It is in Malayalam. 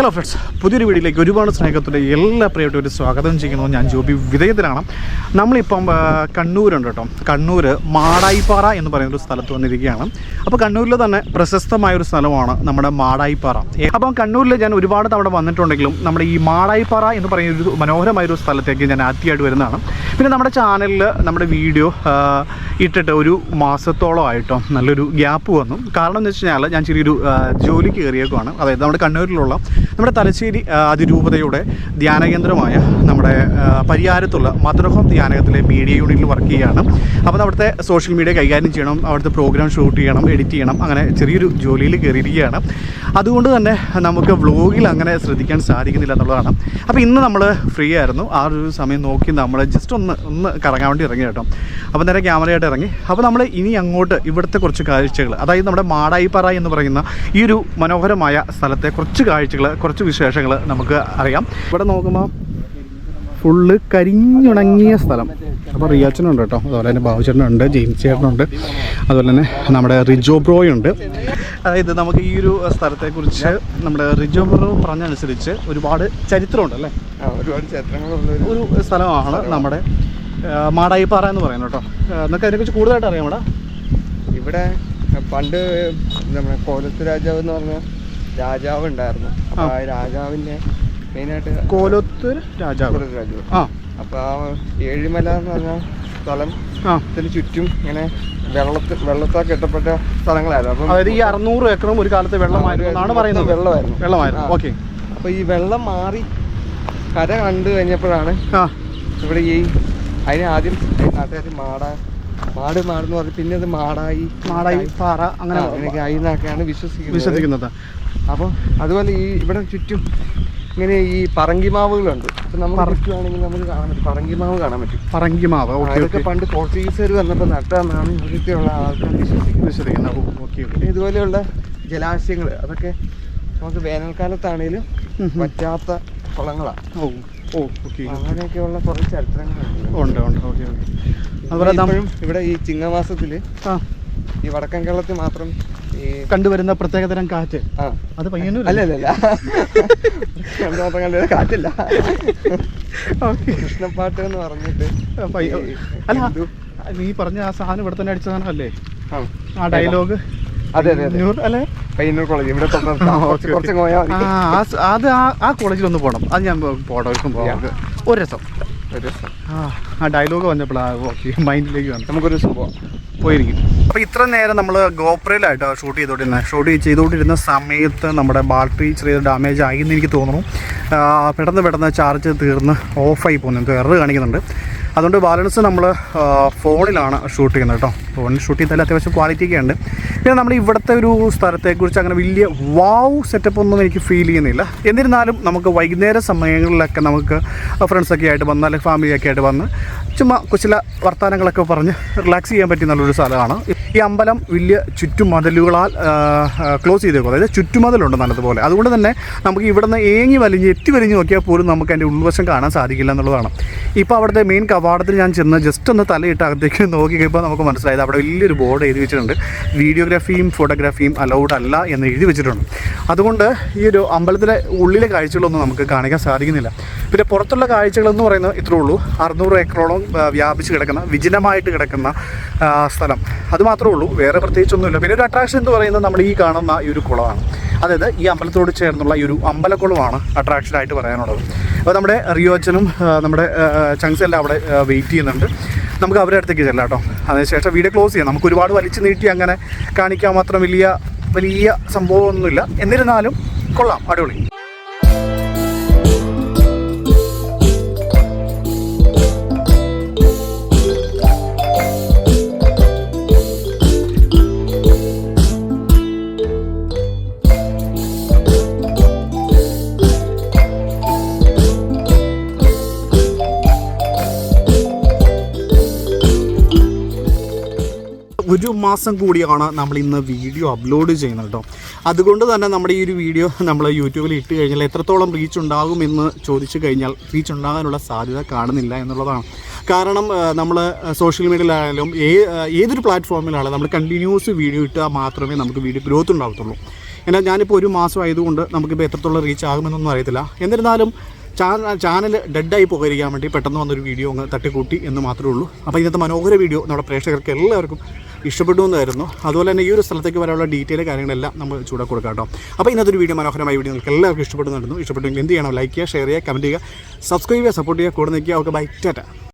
ഹലോ ഫ്രണ്ട്സ് പുതിയൊരു വീഡിയോയിലേക്ക് ഒരുപാട് സ്നേഹത്തിന്റെ എല്ലാ പ്രിയപ്പെട്ടവരും സ്വാഗതം ചെയ്യുന്നു. ഞാൻ ജോബി വിധേയത്തിലാണ് നമ്മളിപ്പം കണ്ണൂരുണ്ട് കേട്ടോ. കണ്ണൂർ മാടായിപ്പാറ എന്ന് പറയുന്ന ഒരു സ്ഥലത്ത് വന്നിരിക്കുകയാണ്. അപ്പോൾ കണ്ണൂരിൽ തന്നെ പ്രശസ്തമായ ഒരു സ്ഥലമാണ് നമ്മുടെ മാടായിപ്പാറ. അപ്പം കണ്ണൂരിൽ ഞാൻ ഒരുപാട് തവണ വന്നിട്ടുണ്ടെങ്കിലും നമ്മുടെ ഈ മാടായിപ്പാറ എന്ന് പറയുന്ന ഒരു മനോഹരമായ ഒരു സ്ഥലത്തേക്ക് ഞാൻ ആദ്യമായിട്ട് വരുന്നതാണ്. പിന്നെ നമ്മുടെ ചാനലിൽ നമ്മുടെ വീഡിയോ ഇട്ടിട്ട് ഒരു മാസത്തോളം ആയിട്ടോ നല്ലൊരു ഗ്യാപ്പ് വന്നു. കാരണം എന്ന് വെച്ച് കഴിഞ്ഞാൽ ഞാൻ ചെറിയൊരു ജോലിക്ക് കയറിയേക്കുവാണ്. അതായത് നമ്മുടെ കണ്ണൂരിലുള്ള നമ്മുടെ തലശ്ശേരി അതിരൂപതയുടെ ധ്യാനകേന്ദ്രമായ നമ്മുടെ പരിയാരത്തുള്ള മധുരഹോം ധ്യാനകത്തിലെ മീഡിയ യൂണിറ്റിൽ വർക്ക് ചെയ്യുകയാണ്. അപ്പോൾ അവിടുത്തെ സോഷ്യൽ മീഡിയ കൈകാര്യം ചെയ്യണം അവിടുത്തെ പ്രോഗ്രാം ഷൂട്ട് ചെയ്യണം എഡിറ്റ് ചെയ്യണം അങ്ങനെ ചെറിയൊരു ജോലിയിൽ കയറിയിരിക്കുകയാണ്. അതുകൊണ്ട് തന്നെ നമുക്ക് വ്ലോഗിൽ അങ്ങനെ ശ്രദ്ധിക്കാൻ സാധിക്കുന്നില്ല എന്നുള്ളതാണ്. അപ്പോൾ ഇന്ന് നമ്മൾ ഫ്രീ ആയിരുന്നു. ആ ഒരു സമയം നോക്കി നമ്മൾ ജസ്റ്റ് ഒന്ന് ഒന്ന് കറങ്ങാൻ വേണ്ടി ഇറങ്ങി കേട്ടോ. അപ്പോൾ നേരെ ക്യാമറയായിട്ട് ഇറങ്ങി. അപ്പോൾ നമ്മൾ ഇനി അങ്ങോട്ട് ഇവിടുത്തെ കുറച്ച് കാഴ്ചകൾ അതായത് നമ്മുടെ മാടായിപ്പാറ എന്ന് പറയുന്ന ഈ ഒരു മനോഹരമായ സ്ഥലത്തെ കുറച്ച് കാഴ്ചകൾ കുറച്ച് വിശേഷങ്ങൾ നമുക്ക് അറിയാം. ഇവിടെ നോക്കുമ്പോൾ ഫുള്ള് കരിഞ്ഞുണങ്ങിയ സ്ഥലം. അപ്പോൾ റിയാച്ചനുണ്ട് കേട്ടോ. അതുപോലെ തന്നെ ബാബുചേട്ടനുണ്ട് ജെയിംസ് ചേട്ടനുണ്ട് അതുപോലെ തന്നെ നമ്മുടെ റിജോ ഉണ്ട് അതായത് നമുക്ക് ഈ ഒരു സ്ഥലത്തെക്കുറിച്ച് നമ്മുടെ റിജോ ബ്രോ പറഞ്ഞനുസരിച്ച് ഒരുപാട് ചരിത്രമുണ്ട് അല്ലേ? ഒരുപാട് ചരിത്രങ്ങളുള്ള ഒരു സ്ഥലമാണ് നമ്മുടെ മാടായിപ്പാറ എന്ന് പറയുന്നത് കേട്ടോ. നമുക്ക് അതിനെ അതിനെക്കുറിച്ച് കൂടുതലായിട്ട് അറിയാം ഇവിടെ ഇവിടെ പണ്ട് നമ്മുടെ കോലത്ത് രാജാവ് എന്ന് പറഞ്ഞ രാജാവ് ഉണ്ടായിരുന്നു അപ്പൊ ആ. രാജാവിന്റെ മെയിനായിട്ട് കോലത്തൂർ രാജാവ്. രാജാവ്. ആ. അപ്പൊ ആ ഏഴിമല എന്ന് പറഞ്ഞ സ്ഥലം അതിന് ചുറ്റും ഇങ്ങനെ വെള്ളത്തിൽ വെള്ളത്താൽ കെട്ടപ്പെട്ട സ്ഥലങ്ങളായിരുന്നു. അപ്പം അതായത് ഈ അറുന്നൂറ് ഏക്കറും ഒരു കാലത്ത് വെള്ളമായിരുന്നു പറയുന്നത്. വെള്ളമായിരുന്നു. വെള്ളമായിരുന്നു. ഓക്കെ. അപ്പൊ ഈ വെള്ളം മാറി കര കണ്ടു കഴിഞ്ഞപ്പോഴാണ് ഇവിടെ ഈ അതിന് ആദ്യം നാട്ടുകാർ മാട മാട് മാടെന്ന് പറഞ്ഞു പിന്നെ അത് മാടായി മാടായി പാറ അങ്ങനെ അതിനൊക്കെ ആയിന്നൊക്കെയാണ് വിശ്വസിക്കുന്നത്. വിശ്വസിക്കുന്നത്. അപ്പോൾ അതുപോലെ ഈ ഇവിടെ ചുറ്റും ഇങ്ങനെ ഈ പറങ്കിമാവുകളുണ്ട്. അപ്പൊ നമ്മൾ പറ- ചുറ്റുമാണെങ്കിൽ നമുക്ക് കാണാൻ പറ്റും. പറങ്കിമാവ് കാണാൻ പറ്റും. പറങ്കിമാവ് അതൊക്കെ പണ്ട് പോർച്ചുഗീസുകാർ വന്നപ്പോൾ നട്ടതെന്നാണ് ഇവിടുത്തെയുള്ള ആൾക്കാർ വിശ്വസിക്കുന്നത്. വിശ്വസിക്കുന്നത്. ഓക്കെ പിന്നെ ഇതുപോലെയുള്ള ജലാശയങ്ങൾ അതൊക്കെ നമുക്ക് വേനൽക്കാലത്താണേലും പറ്റാത്ത കുളങ്ങളാണ് ഓ ഓ ഓക്കെ. അങ്ങനെയൊക്കെയുള്ള കുറേ ചരിത്രങ്ങളുണ്ട്. ഉണ്ട് ഉണ്ട്. Okay okay. അതുപോലെ ഇപ്പോഴും ഇവിടെ ഈ ചിങ്ങമാസത്തിൽ ഈ വടക്കൻ കേരളത്തിൽ മാത്രം കണ്ടുവരുന്ന പ്രത്യേകതരം കാറ്റ്. അത് പയ്യന്നൂർ അല്ലല്ല കാറ്റില്ല. കൃഷ്ണപ്പാട്ട് എന്ന് പറഞ്ഞിട്ട് അല്ല നീ പറഞ്ഞ ആ സാധനം ഇവിടെ തന്നെ അടിച്ചതാണ് അല്ലേ ആ. ഡയലോഗ്? അതെ. ആ, കോളേജിൽ ഒന്ന് പോകണം അത് ഞാൻ പോകാം ഒരു രസം. ആ ഡയലോഗ് വന്നപ്പോഴാണ് മൈൻഡിലേക്ക് വന്നു. നമുക്കൊരു പോവാം പോയിരിക്കും. അപ്പോൾ ഇത്ര നേരം നമ്മൾ ഗോപ്രയിലായിട്ട് ഷൂട്ട് ചെയ്തുകൊണ്ടിരുന്നത് ഷൂട്ട് ചെയ്തുകൊണ്ടിരുന്ന സമയത്ത് നമ്മുടെ ബാറ്ററി ചെറിയ ഡാമേജ് ആയി എന്ന് എനിക്ക് തോന്നുന്നു. പെട്ടെന്ന് പെട്ടെന്ന് ചാർജ് തീർന്ന് ഓഫായി പോകുന്നു. എന്തോ എറർ കാണിക്കുന്നുണ്ട്. അതുകൊണ്ട് ബാലൻസ് നമ്മൾ ഫോണിലാണ് ഷൂട്ട് ചെയ്യുന്നത് കേട്ടോ. ഫോണിൽ ഷൂട്ട് ചെയ്താൽ അത്യാവശ്യം ക്വാളിറ്റി ഒക്കെ ഉണ്ട്. പിന്നെ നമ്മൾ ഇവിടുത്തെ ഒരു സ്ഥലത്തെക്കുറിച്ച് അങ്ങനെ വലിയ വാവ് സെറ്റപ്പ് ഒന്നും എനിക്ക് ഫീൽ ചെയ്യുന്നില്ല. എന്നിരുന്നാലും നമുക്ക് വൈകുന്നേര സമയങ്ങളിലൊക്കെ നമുക്ക് ഫ്രണ്ട്സൊക്കെ ആയിട്ട് വന്ന് അല്ലെങ്കിൽ ഫാമിലിയൊക്കെ ആയിട്ട് വന്ന് ചുമ്മാ കുശല വർത്തമാനങ്ങളൊക്കെ പറഞ്ഞ് റിലാക്സ് ചെയ്യാൻ പറ്റിയ നല്ലൊരു സ്ഥലമാണ്. ഈ അമ്പലം വലിയ ചുറ്റുമതിലുകളാൽ ക്ലോസ് ചെയ്തേക്കും. അതായത് ചുറ്റുമതിലുണ്ട് നല്ലതുപോലെ. അതുകൊണ്ട് തന്നെ നമുക്ക് ഇവിടുന്ന് ഏങ്ങി വലിഞ്ഞ് എത്തി വലിഞ്ഞ് നോക്കിയാൽ പോലും നമുക്ക് അതിന്റെ ഉൾവശം കാണാൻ സാധിക്കില്ല എന്നുള്ളതാണ്. ഇപ്പോൾ അവിടുത്തെ മെയിൻ കവാടത്തിൽ ഞാൻ ചെന്ന് ജസ്റ്റ് ഒന്ന് തലയിട്ട് അകത്തേക്ക് നോക്കി കഴിയുമ്പോൾ നമുക്ക് മനസ്സിലായത് അവിടെ വലിയൊരു ബോർഡ് എഴുതി വെച്ചിട്ടുണ്ട്. വീഡിയോഗ്രാഫിയും ഫോട്ടോഗ്രാഫിയും അലൗഡ് അല്ല എന്ന് എഴുതി വെച്ചിട്ടുണ്ട്. അതുകൊണ്ട് ഈ ഒരു അമ്പലത്തിലെ ഉള്ളിലെ കാഴ്ചകളൊന്നും നമുക്ക് കാണിക്കാൻ സാധിക്കുന്നില്ല. പിന്നെ പുറത്തുള്ള കാഴ്ചകളെന്ന് പറയുന്നത് ഇത്രേ ഉള്ളൂ. അറുന്നൂറ് ഏക്കറോളം വ്യാപിച്ച് കിടക്കുന്ന വിജനമായിട്ട് കിടക്കുന്ന സ്ഥലം. അത് മാത്രമേ ഉള്ളൂ. വേറെ പ്രത്യേകിച്ചൊന്നുമില്ല. പിന്നെ ഒരു അട്രാക്ഷൻ എന്ന് പറയുന്നത് നമ്മൾ ഈ കാണുന്ന ഈ ഒരു കുളമാണ്. അതായത് ഈ അമ്പലത്തോട് ചേർന്നുള്ള ഈ ഒരു അമ്പലക്കുളമാണ് അട്രാക്ഷനായിട്ട് പറയാനുള്ളത്. അപ്പോൾ നമ്മുടെ റിയോച്ചനും നമ്മുടെ ചങ്സ് എല്ലാം അവിടെ വെയിറ്റ് ചെയ്യുന്നുണ്ട്. നമുക്ക് അവരുടെ അടുത്തേക്ക് ചെല്ലാം കേട്ടോ. അതിനുശേഷം വീഡിയോ ക്ലോസ് ചെയ്യാം. നമുക്ക് ഒരുപാട് വലിച്ചു നീട്ടി അങ്ങനെ കാണിക്കാൻ മാത്രം വലിയ വലിയ സംഭവമൊന്നുമില്ല. എന്നിരുന്നാലും കൊള്ളാം. അടിപൊളി. ഒരു മാസം കൂടിയാണ് നമ്മൾ ഇന്ന് വീഡിയോ അപ്ലോഡ് ചെയ്യുന്നത് കേട്ടോ. അതുകൊണ്ട് തന്നെ നമ്മുടെ ഈ ഒരു വീഡിയോ നമ്മൾ യൂട്യൂബിൽ ഇട്ട് കഴിഞ്ഞാൽ എത്രത്തോളം റീച്ച് ഉണ്ടാകുമെന്ന് ചോദിച്ചു കഴിഞ്ഞാൽ റീച്ച് ഉണ്ടാകാനുള്ള സാധ്യത കാണുന്നില്ല എന്നുള്ളതാണ്. കാരണം നമ്മൾ സോഷ്യൽ മീഡിയയിലായാലും ഏ ഏതൊരു പ്ലാറ്റ്ഫോമിലാണെങ്കിലും നമ്മൾ കണ്ടിന്യൂസ് വീഡിയോ ഇട്ടാൽ മാത്രമേ നമുക്ക് വീഡിയോ ഗ്രോത്ത് ഉണ്ടാകത്തുള്ളൂ എന്നാൽ ഞാനിപ്പോൾ ഒരു മാസം ആയതുകൊണ്ട് നമുക്കിപ്പോൾ എത്രത്തോളം റീച്ച് ആകുമെന്നൊന്നും അറിയത്തില്ല. എന്നിരുന്നാലും ചാനൽ ചാനൽ ഡെഡായി പോകാതിരിക്കാൻ വേണ്ടി പെട്ടെന്ന് വന്നൊരു വീഡിയോ അങ്ങ് തട്ടിക്കൂട്ടി എന്ന് മാത്രമേ ഉള്ളൂ. അപ്പോൾ ഇന്നത്തെ മനോഹര വീഡിയോ നമ്മുടെ പ്രേക്ഷകർക്ക് എല്ലാവർക്കും ഇഷ്ടപ്പെട്ടു എന്നായിരുന്നു. അതുപോലെ തന്നെ ഈ ഒരു സ്ഥലത്തേക്ക് വരാനുള്ള ഡീറ്റെയിൽ കാര്യങ്ങളെല്ലാം നമ്മൾ ചൂടെ കൊടുക്കാം കേട്ടോ. അപ്പോൾ ഇന്നത്തെ ഒരു വീഡിയോ മനോഹരമായ വീഡിയോ നിങ്ങൾക്ക് എല്ലാവർക്കും ഇഷ്ടപ്പെടുന്നുണ്ടായിരുന്നു ഇഷ്ടപ്പെട്ടെങ്കിൽ എന്ത് ചെയ്യണം? ലൈക്ക് ചെയ്യുക ഷെയർ ചെയ്യുക കമന്റ് ചെയ്യുക സബ്സ്ക്രൈബ് ചെയ്യുക സപ്പോർട്ട് ചെയ്യുക. കൂടെ നിൽക്കുക. Okay bye tata.